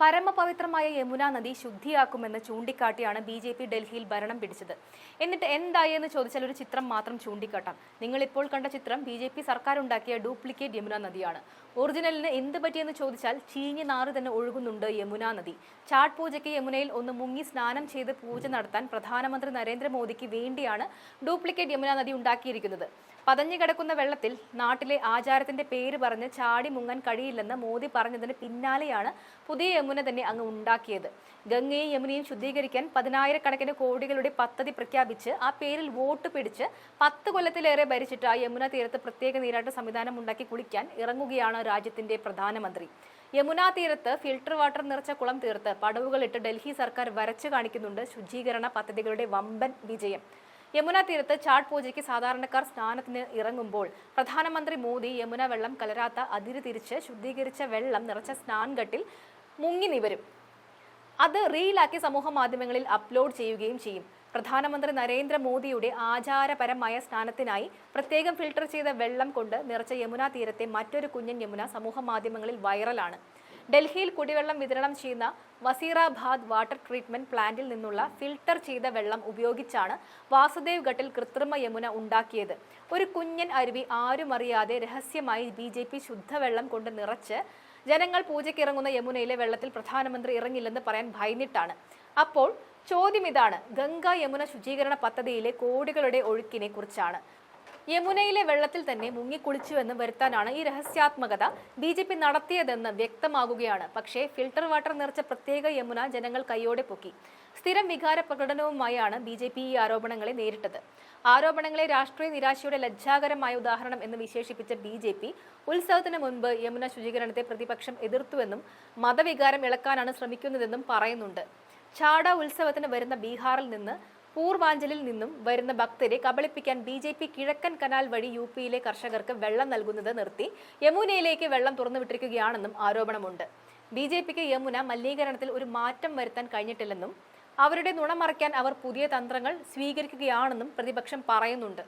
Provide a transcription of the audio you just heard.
പരമപവിത്രമായ യമുന നദി ശുദ്ധിയാക്കുമെന്ന് ചൂണ്ടിക്കാട്ടിയാണ് B J P ഡൽഹിയിൽ ഭരണം പിടിച്ചത്. എന്നിട്ട് എന്തായി എന്ന് ചോദിച്ചാൽ ഒരു ചിത്രം മാത്രം ചൂണ്ടിക്കാട്ടാം. നിങ്ങൾ ഇപ്പോൾ കണ്ട ചിത്രം ബി ജെ പി സർക്കാർ ഉണ്ടാക്കിയ ഡ്യൂപ്ലിക്കേറ്റ് യമുന നദിയാണ്. ഒറിജിനലിന് എന്ത് പറ്റിയെന്ന് ചോദിച്ചാൽ ചീഞ്ഞ് നാറ് തന്നെ ഒഴുകുന്നുണ്ട് യമുന നദി. ചാട്ട് പൂജയ്ക്ക് യമുനയിൽ ഒന്ന് മുങ്ങി സ്നാനം ചെയ്ത് പൂജ നടത്താൻ പ്രധാനമന്ത്രി നരേന്ദ്രമോദിക്ക് വേണ്ടിയാണ് ഡ്യൂപ്ലിക്കേറ്റ് യമുന നദി ഉണ്ടാക്കിയിരിക്കുന്നത്. പതഞ്ഞു കിടക്കുന്ന വെള്ളത്തിൽ നാട്ടിലെ ആചാരത്തിന്റെ പേര് പറഞ്ഞ് ചാടി മുങ്ങാൻ കഴിയില്ലെന്ന് മോദി പറഞ്ഞതിന് പിന്നാലെയാണ് പുതിയ യമുന തന്നെ അങ്ങ് ഉണ്ടാക്കിയത്. ഗംഗയും യമുനയും ശുദ്ധീകരിക്കാൻ പതിനായിരക്കണക്കിന് കോടികളുടെ പദ്ധതി പ്രഖ്യാപിച്ച് ആ പേരിൽ വോട്ട് പിടിച്ച് പത്ത് കൊല്ലത്തിലേറെ ഭരിച്ചിട്ട് ആ യമുന തീരത്ത് പ്രത്യേക നീരാട്ട സംവിധാനം ഉണ്ടാക്കി കുളിക്കാൻ ഇറങ്ങുകയാണ് രാജ്യത്തിന്റെ പ്രധാനമന്ത്രി. യമുന തീരത്ത് ഫിൽട്ടർ വാട്ടർ നിറച്ച കുളം തീർത്ത് പടവുകളിട്ട് ഡൽഹി സർക്കാർ വരച്ചു കാണിക്കുന്നുണ്ട് ശുചീകരണ പദ്ധതികളുടെ വമ്പൻ വിജയം. യമുന തീരത്ത് ചാട്ട് പൂജയ്ക്ക് സാധാരണക്കാർ സ്നാനത്തിന് ഇറങ്ങുമ്പോൾ പ്രധാനമന്ത്രി മോദി യമുന വെള്ളം കലരാത്ത അതിര് തിരിച്ച് ശുദ്ധീകരിച്ച വെള്ളം നിറച്ച സ്നാൻഘട്ടിൽ മുങ്ങി നിവരും അത് റീലാക്കി സമൂഹ മാധ്യമങ്ങളിൽ അപ്ലോഡ് ചെയ്യുകയും ചെയ്യും. പ്രധാനമന്ത്രി നരേന്ദ്രമോദിയുടെ ആചാരപരമായ സ്നാനത്തിനായി പ്രത്യേകം ഫിൽട്ടർ ചെയ്ത വെള്ളം കൊണ്ട് നിറച്ച യമുന തീരത്തെ മറ്റൊരു കുഞ്ഞൻ യമുന സമൂഹ മാധ്യമങ്ങളിൽ വൈറലാണ്. ഡൽഹിയിൽ കുടിവെള്ളം വിതരണം ചെയ്യുന്ന വസീറാബാദ് വാട്ടർ ട്രീറ്റ്മെന്റ് പ്ലാന്റിൽ നിന്നുള്ള ഫിൽട്ടർ ചെയ്ത വെള്ളം ഉപയോഗിച്ചാണ് വാസുദേവ് ഘട്ടിൽ കൃത്രിമ യമുന ഉണ്ടാക്കിയത്. ഒരു കുഞ്ഞൻ അരുവി ആരും അറിയാതെ രഹസ്യമായി ബി ജെ പി ശുദ്ധവെള്ളം കൊണ്ട് നിറച്ച് ജനങ്ങൾ പൂജയ്ക്ക് ഇറങ്ങുന്ന യമുനയിലെ വെള്ളത്തിൽ പ്രധാനമന്ത്രി ഇറങ്ങില്ലെന്ന് പറയാൻ ഭയന്നിട്ടാണ്. അപ്പോൾ ചോദ്യം ഇതാണ് ഗംഗ യമുന ശുചീകരണ പദ്ധതിയിലെ കോടികളുടെ ഒഴുക്കിനെ കുറിച്ചാണ്. യമുനയിലെ വെള്ളത്തിൽ തന്നെ മുങ്ങിക്കുളിച്ചുവെന്ന് വരുത്താനാണ് ഈ രഹസ്യാത്മകത. ബി ജെ പി നടത്തിയതെന്ന് വ്യക്തമാകുകയാണ്. പക്ഷേ ഫിൽട്ടർ വാട്ടർ നിറച്ച പ്രത്യേക യമുന ജനങ്ങൾ കൈയോടെ പൊക്കി. സ്ഥിരം വികാര പ്രകടനവുമായാണ് ബി ജെ പി ഈ ആരോപണങ്ങളെ നേരിട്ടത്. ആരോപണങ്ങളെ രാഷ്ട്രീയ നിരാശയുടെ ലജ്ജാകരമായ ഉദാഹരണം എന്ന് വിശേഷിപ്പിച്ച ബി ജെ പി ഉത്സവത്തിന് മുൻപ് യമുന ശുചീകരണത്തെ പ്രതിപക്ഷം എതിർത്തുവെന്നും മതവികാരം ഇളക്കാനാണ് ശ്രമിക്കുന്നതെന്നും പറയുന്നുണ്ട്. ചാട ഉത്സവത്തിന് വരുന്ന ബീഹാറിൽ നിന്ന് പൂർവാഞ്ചലിൽ നിന്നും വരുന്ന ഭക്തരെ കബളിപ്പിക്കാൻ ബി ജെ പി കിഴക്കൻ കനാൽ വഴി യു പിയിലെ കർഷകർക്ക് വെള്ളം നൽകുന്നത് നിർത്തി യമുനയിലേക്ക് വെള്ളം തുറന്നുവിട്ടിരിക്കുകയാണെന്നും ആരോപണമുണ്ട്. ബി ജെ പിക്ക് യമുന മലിനീകരണത്തിൽ ഒരു മാറ്റം വരുത്താൻ കഴിഞ്ഞിട്ടില്ലെന്നും അവരുടെ നുണമറയ്ക്കാൻ അവർ പുതിയ തന്ത്രങ്ങൾ സ്വീകരിക്കുകയാണെന്നും പ്രതിപക്ഷം പറയുന്നുണ്ട്.